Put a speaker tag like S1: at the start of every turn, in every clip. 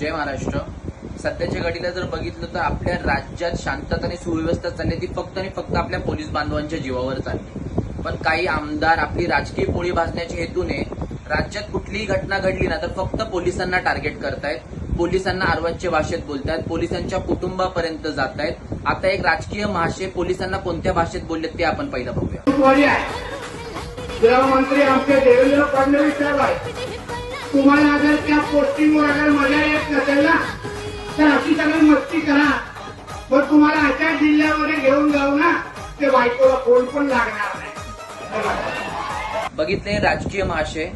S1: जय महाराष्ट्र. सध्याच्या घडीला जर बघितलं तर आपल्या राज्यात शांतता आणि सुव्यवस्था चालली ती फक्त आणि फक्त आपल्या पोलीस बांधवांच्या जीवावर चालली. पण काही आमदार आपली राजकीय पोळी भाजण्याच्या हेतूने राज्यात कुठलीही घटना घडली ना तर फक्त पोलिसांना टार्गेट करतायत. पोलिसांना अर्वाच्य भाषेत बोलतायत. पोलिसांच्या कुटुंबापर्यंत जात आहेत आता एक राजकीय महाशय पोलिसांना कोणत्या भाषेत बोललेत ते आपण पहिलं बघूया.
S2: गृहमंत्री आमचे देवेंद्र फडणवीस साहेब आहेत. तुम्हाला जर त्या पोस्टिंगवर अगर मजा येत नसेल ना तर अशी सगळी मस्ती करा. पण तुम्हाला अशा जिल्ह्यामध्ये घेऊन जाऊ ना ते बायकोला फोन पण लागणार नाही.
S1: बघितले राजकीय महाशय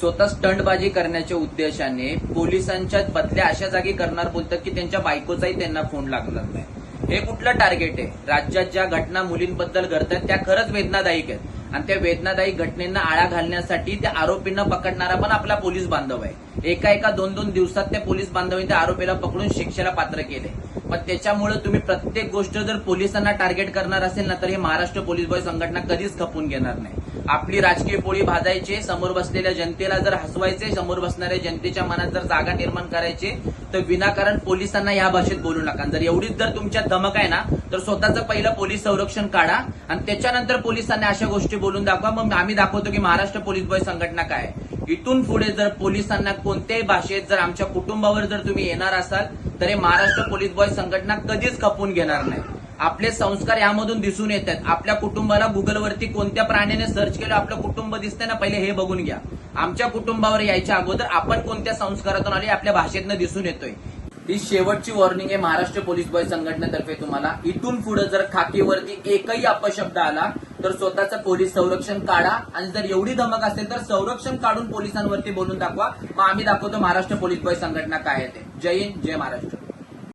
S1: स्वतः स्टंटबाजी करण्याच्या उद्देशाने पोलिसांच्या बदल्या अशा जागी करणार बोलतात की त्यांच्या बायकोचाही त्यांना फोन लागणार नाही. हे कुठलं टार्गेट आहे? राज्यात ज्या घटना मुलींबद्दल घडतात त्या खरंच वेदनादायक आहेत. आणि त्या वेदनादायी घटनेंना आळा घालण्यासाठी त्या आरोपींना पकडणारा पण आपला पोलीस बांधव आहे. एका एका दोन दोन दिवसात त्या पोलीस बांधवांनी त्या आरोपीला पकडून शिक्षेला पात्र केले. पण त्याच्यामुळे तुम्ही प्रत्येक गोष्ट जर पोलिसांना टार्गेट करणार असेल ना तर हे महाराष्ट्र पोलीस बॉय संघटना कधीच खपून घेणार नाही. आपली राजकीय पोळी भाजायचे समोर बसलेल्या जनतेला जर हसवायचे समोर बसणाऱ्या जनतेच्या मनात जर जागा निर्माण करायचे तर विनाकारण पोलिसांना या भाषेत बोलू नका. जर एवढीच जर तुमच्या धमक आहे ना तर स्वतःचं पहिलं पोलीस संरक्षण काढा आणि त्याच्यानंतर पोलिसांना अशा गोष्टी बोलून दाखवा. मग आम्ही दाखवतो की महाराष्ट्र पोलीस बॉय संघटना काय आहे. इथून पुढे जर पोलिसांना कोणत्याही भाषेत जर आमच्या कुटुंबावर जर तुम्ही येणार असाल तर हे महाराष्ट्र पोलीस बॉय संघटना कधीच खपून घेणार नाही. आपले संस्कार यामधून दिसून येतात. आपल्या कुटुंबाला गुगलवरती कोणत्या प्राण्याने सर्च केलं आपलं कुटुंब दिसतंय ना पहिले हे बघून घ्या. आमच्या कुटुंबावर यायच्या अगोदर आपण कोणत्या संस्कारातून आले आपल्या भाषेतनं दिसून येतोय. ही शेवटची वॉर्निंग आहे महाराष्ट्र पोलीस बॉय संघटनेतर्फे तुम्हाला. इथून पुढे जर खाकीवरती एकही अपशब्द आला तर स्वतःचं पोलीस संरक्षण काढा. आणि जर एवढी धमक असेल तर संरक्षण काढून पोलिसांवरती बोलून दाखवा. मग आम्ही दाखवतो महाराष्ट्र पोलीस बॉय संघटना काय आहे ते. जय हिंद जय महाराष्ट्र.